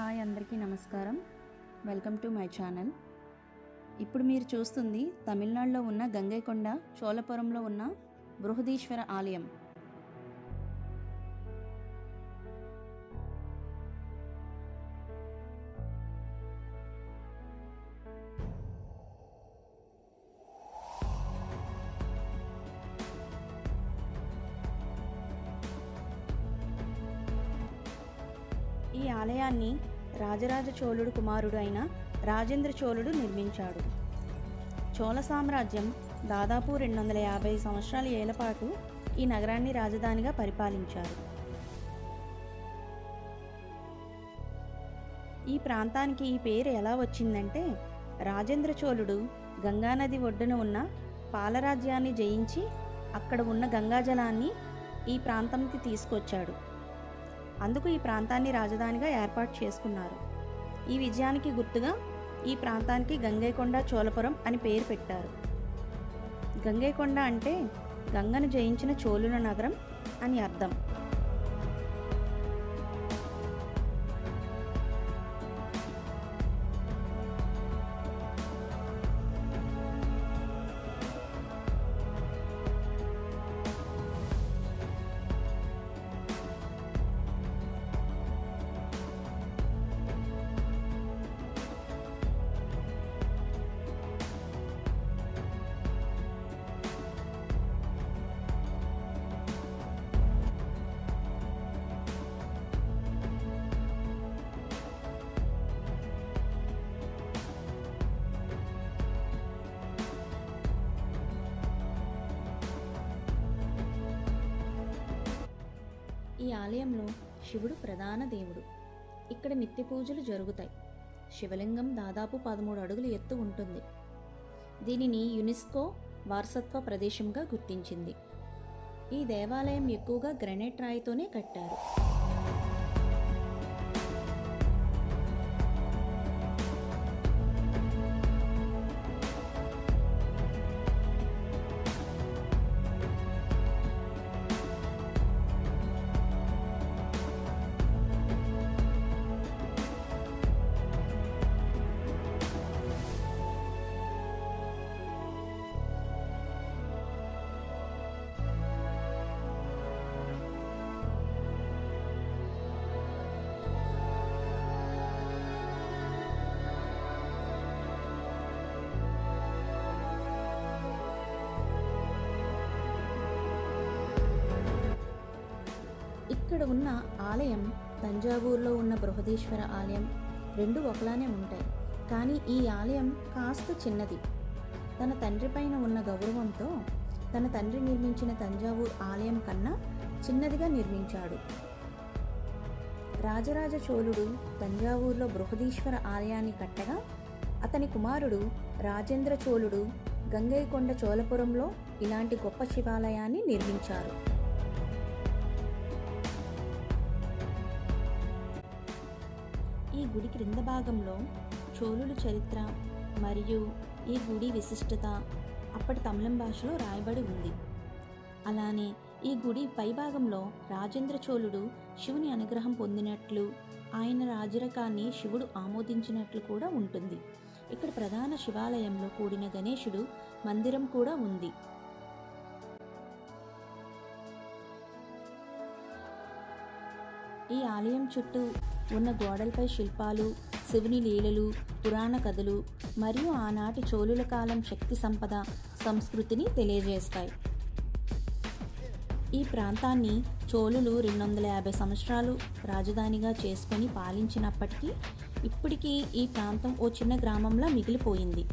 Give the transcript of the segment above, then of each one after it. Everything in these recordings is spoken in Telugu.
హాయ్ అందరికీ నమస్కారం. Welcome to my channel. ఇప్పుడు మీరు చూస్తుంది తమిళనాడులో ఉన్న గంగైకొండ చోళపురంలో ఉన్న బృహదీశ్వర ఆలయం. ఈ ఆలయాన్ని రాజరాజ చోళుడు కుమారుడు అయిన రాజేంద్ర చోళుడు నిర్మించాడు. చోళ సామ్రాజ్యం దాదాపు రెండు వందల యాభై సంవత్సరాల ఏళ్ళపాటు ఈ నగరాన్ని రాజధానిగా పరిపాలించారు. ఈ ప్రాంతానికి ఈ పేరు ఎలా వచ్చిందంటే రాజేంద్ర చోళుడు గంగానది ఒడ్డున ఉన్న పాలరాజ్యాన్ని జయించి అక్కడ ఉన్న గంగాజలాన్ని ఈ ప్రాంతంకి తీసుకొచ్చాడు. అందుకు ఈ ప్రాంతాన్ని రాజధానిగా ఏర్పాటు చేసుకున్నారు. ఈ విజయానికి గుర్తుగా ఈ ప్రాంతానికి గంగైకొండ చోళపురం అని పేరు పెట్టారు. గంగైకొండ అంటే గంగను జయించిన చోళుల నగరం అని అర్థం. ఈ ఆలయంలో శివుడు ప్రధాన దేవుడు. ఇక్కడ నిత్య పూజలు జరుగుతాయి. శివలింగం దాదాపు పదమూడు అడుగుల ఎత్తు ఉంటుంది. దీనిని యునెస్కో వారసత్వ ప్రదేశంగా గుర్తించింది. ఈ దేవాలయం ఎక్కువగా గ్రనైట్ రాయితోనే కట్టారు. ఇక్కడ ఉన్న ఆలయం తంజావూరులో ఉన్న బృహదీశ్వర ఆలయం. రెండు ఒకలానే ఉంటాయి. కానీ ఈ ఆలయం కాస్త చిన్నది. తన తండ్రి పైన ఉన్న గౌరవంతో తన తండ్రి నిర్మించిన తంజావూరు ఆలయం కన్నా చిన్నదిగా నిర్మించాడు. రాజరాజ చోళుడు తంజావూరులో బృహదీశ్వర ఆలయాన్ని కట్టగా అతని కుమారుడు రాజేంద్ర చోళుడు గంగైకొండ చోళపురంలో ఇలాంటి గొప్ప శివాలయాన్ని నిర్మించారు. ఈ గుడి క్రింద భాగంలో చోళుల చరిత్ర మరియు ఈ గుడి విశిష్టత అప్పటి తమిళం భాషలో రాయబడి ఉంది. అలానే ఈ గుడి పైభాగంలో రాజేంద్ర చోళుడు శివుని అనుగ్రహం పొందినట్లు ఆయన రాజరకాన్ని శివుడు ఆమోదించినట్లు కూడా ఉంటుంది. ఇక్కడ ప్రధాన శివాలయంలో కూడిన గణేశుడు మందిరం కూడా ఉంది. ఈ ఆలయం చుట్టూ ఉన్న గోడలపై శిల్పాలు శివుని లీలలు పురాణ కథలు మరియు ఆనాటి చోళుల కాలం శక్తి సంపద సంస్కృతిని తెలియజేస్తాయి. ఈ ప్రాంతాన్ని చోళులు రెండు వందల యాభై సంవత్సరాలు రాజధానిగా చేసుకొని పాలించినప్పటికీ ఇప్పటికీ ఈ ప్రాంతం ఓ చిన్న గ్రామంలా మిగిలిపోయింది.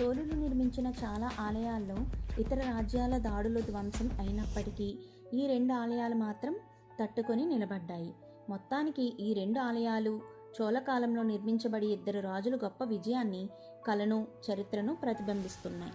చోళులు నిర్మించిన చాలా ఆలయాల్లో ఇతర రాజ్యాల దాడులు ధ్వంసం అయినప్పటికీ ఈ రెండు ఆలయాలు మాత్రం తట్టుకొని నిలబడ్డాయి. మొత్తానికి ఈ రెండు ఆలయాలు చోళకాలంలో నిర్మించబడి ఇద్దరు రాజులు గొప్ప విజయాన్ని కలను చరిత్రను ప్రతిబింబిస్తున్నాయి.